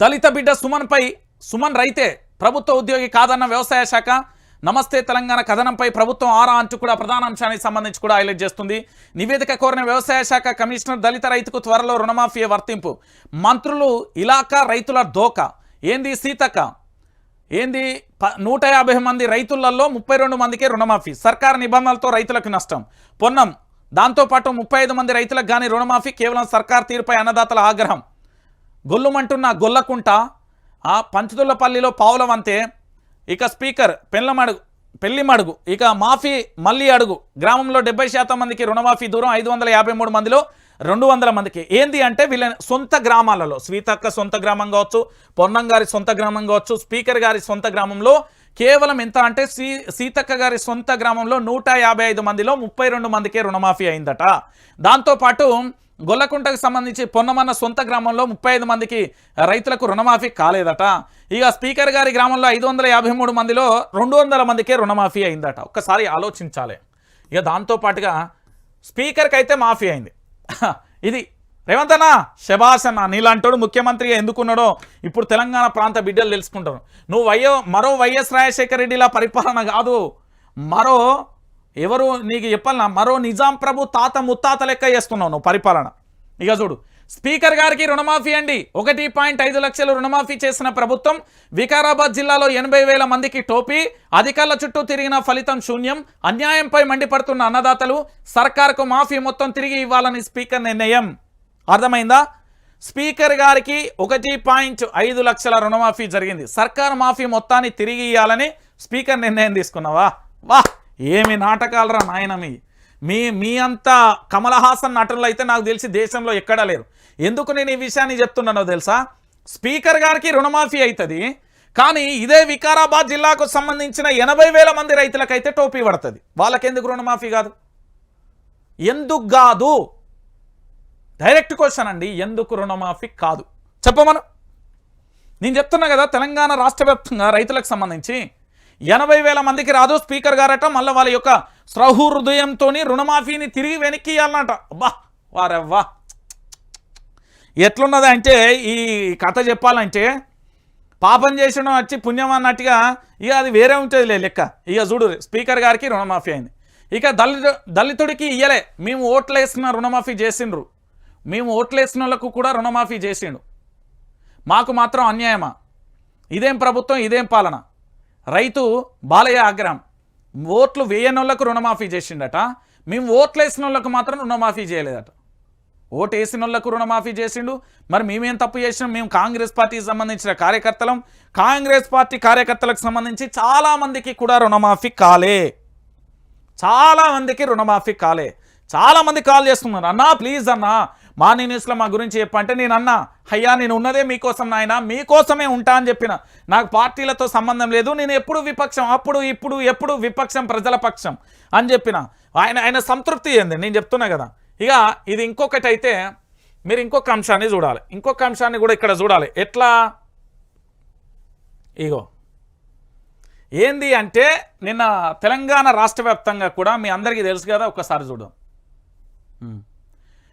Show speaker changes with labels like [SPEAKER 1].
[SPEAKER 1] దళిత బిడ్డ సుమన్పై సుమన్ రైతే ప్రభుత్వ ఉద్యోగి కాదన్న వ్యవసాయ శాఖ నమస్తే తెలంగాణ కథనంపై ప్రభుత్వం ఆరా అంటూ కూడా ప్రధాన అంశానికి సంబంధించి కూడా హైలైట్ చేస్తుంది. నివేదిక కోరిన వ్యవసాయ శాఖ కమిషనర్ దళిత రైతుకు త్వరలో రుణమాఫీ వర్తింపు. మంత్రులు ఇలాకా రైతుల దోక. ఏంది సీతక్క? ఏంది ప- నూట యాభై మంది రైతులలో ముప్పై రెండు మందికి రుణమాఫీ. సర్కార్ నిబంధనలతో రైతులకు నష్టం. పొన్నం. దాంతోపాటు ముప్పై ఐదు మంది రైతులకు కానీ రుణమాఫీ. కేవలం సర్కార్ తీరుపై అన్నదాతల ఆగ్రహం. గొల్లుమంటున్న గొల్లకుంట ఆ పంచదుల్లపల్లిలో పావులం అంతే ఇక స్పీకర్ పెళ్ళమడుగు పెళ్ళి మడుగు ఇక మాఫీ మళ్ళీ అడుగు. గ్రామంలో డెబ్బై శాతం మందికి రుణమాఫీ దూరం ఐదు వందల యాభై మూడు మందిలో రెండు వందల మందికి. ఏంది అంటే వీళ్ళ సొంత గ్రామాలలో స్వీతక్క సొంత గ్రామం కావచ్చు పొన్నం గారి సొంత గ్రామం కావచ్చు స్పీకర్ గారి సొంత గ్రామంలో కేవలం ఎంత అంటే సీ సీతక్క గారి సొంత గ్రామంలో నూట యాభై ఐదు మందిలో ముప్పై రెండు మందికే రుణమాఫీ అయిందట. దాంతోపాటు గొల్లకుంటకు సంబంధించి పొన్నమన్న సొంత గ్రామంలో ముప్పై ఐదు మందికి రైతులకు రుణమాఫీ కాలేదట. ఇక స్పీకర్ గారి గ్రామంలో ఐదు వందల యాభై మూడు మందిలో రెండు వందల మందికే రుణమాఫీ అయిందట. ఒక్కసారి ఆలోచించాలి. ఇక దాంతోపాటుగా స్పీకర్కి అయితే మాఫీ అయింది. ఇది రేవంత్ అన్న శబాష్ అన్న నీలాంటోడు ముఖ్యమంత్రిగా ఎందుకున్నాడో ఇప్పుడు తెలంగాణ ప్రాంత బిడ్డలు తెలుసుకుంటారు. నువ్వు వయ్యో మరో వైఎస్ రాజశేఖర రెడ్డిలా పరిపాలన కాదు. మరో ఎవరు నీకు చెప్పాలన్నా మరో నిజాం ప్రభు తాత ముత్తాత లెక్క చేస్తున్నావు నువ్వు పరిపాలన. ఇక చూడు స్పీకర్ గారికి రుణమాఫీ అండి. ఒకటి పాయింట్ ఐదు లక్షలు రుణమాఫీ చేసిన ప్రభుత్వం వికారాబాద్ జిల్లాలో ఎనభై వేల మందికి టోపీ అధికారుల చుట్టూ తిరిగిన ఫలితం శూన్యం అన్యాయంపై మండిపడుతున్న అన్నదాతలు సర్కార్కు మాఫీ మొత్తం తిరిగి ఇవ్వాలని స్పీకర్ నిర్ణయం. అర్థమైందా? స్పీకర్ గారికి ఒకటి పాయింట్ ఐదు లక్షల రుణమాఫీ జరిగింది. సర్కారు మాఫీ మొత్తాన్ని తిరిగి ఇవ్వాలని స్పీకర్ నిర్ణయం తీసుకున్నావా? వా ఏమి నాటకాలరా నాయన మీ. మీ మీ అంత కమల్ హాసన్ అయితే నాకు తెలిసి దేశంలో ఎక్కడా లేరు. ఎందుకు నేను ఈ విషయాన్ని చెప్తున్నానో తెలుసా? స్పీకర్ గారికి రుణమాఫీ అవుతుంది కానీ ఇదే వికారాబాద్ జిల్లాకు సంబంధించిన ఎనభై వేల మంది రైతులకైతే టోపీ పడుతుంది. వాళ్ళకెందుకు రుణమాఫీ కాదు? ఎందుకు కాదు? డైరెక్ట్ క్వశ్చన్ అండి ఎందుకు రుణమాఫీ కాదు. చెప్పమను. నేను చెప్తున్నా కదా తెలంగాణ రాష్ట్ర వ్యాప్తంగా రైతులకు సంబంధించి ఎనభై వేల మందికి రాదు స్పీకర్ గారట మళ్ళీ వాళ్ళ యొక్క సౌహృదయంతో రుణమాఫీని తిరిగి వెనక్కి ఇవ్వాలన్నట అబ్బా వారవ్వా. ఎట్లున్నది అంటే ఈ కథ చెప్పాలంటే పాపం చేసిన వచ్చి పుణ్యం అన్నట్టుగా ఇక అది వేరే ఉంటుంది లెక్క. ఇక చూడు స్పీకర్ గారికి రుణమాఫీ అయింది. ఇక దళిత దళితుడికి ఇయ్యలే. మేము ఓట్లు వేసిన రుణమాఫీ చేసిండ్రు. మేము ఓట్లేసిన వాళ్ళకు కూడా రుణమాఫీ చేసిండు. మాకు మాత్రం అన్యాయమా? ఇదేం ప్రభుత్వం ఇదేం పాలన? రైతు బాలయ్య ఆగ్రహం. ఓట్లు వేయనోళ్ళకు రుణమాఫీ చేసిండట. మేము ఓట్లేసిన వాళ్ళకు మాత్రం రుణమాఫీ చేయలేదట. ఓటు వేసిన వాళ్ళకు రుణమాఫీ చేసిండు. మరి మేమేం తప్పు చేసినాం? మేము కాంగ్రెస్ పార్టీకి సంబంధించిన కార్యకర్తలం. కాంగ్రెస్ పార్టీ కార్యకర్తలకు సంబంధించి చాలామందికి కూడా రుణమాఫీ కాలే. చాలామందికి రుణమాఫీ కాలే. చాలామంది కాల్ చేస్తున్నారు. అన్నా ప్లీజ్ అన్నా మార్నింగ్ న్యూస్లో మా గురించి చెప్పంటే నేను అన్నా అయ్యా నేను ఉన్నదే మీకోసం నాయన మీకోసమే ఉంటా అని చెప్పిన. నాకు పార్టీలతో సంబంధం లేదు నేను ఎప్పుడు విపక్షం అప్పుడు ఇప్పుడు ఎప్పుడు విపక్షం ప్రజల పక్షం అని చెప్పిన. ఆయన ఆయన సంతృప్తి ఏంది? నేను చెప్తున్నా కదా. ఇక ఇది ఇంకొకటి అయితే మీరు ఇంకొక అంశాన్ని చూడాలి. ఇంకొక అంశాన్ని కూడా ఇక్కడ చూడాలి. ఎట్లా? ఇగో. ఏంది అంటే నిన్న తెలంగాణ రాష్ట్ర కూడా మీ అందరికీ తెలుసు కదా ఒక్కసారి చూడు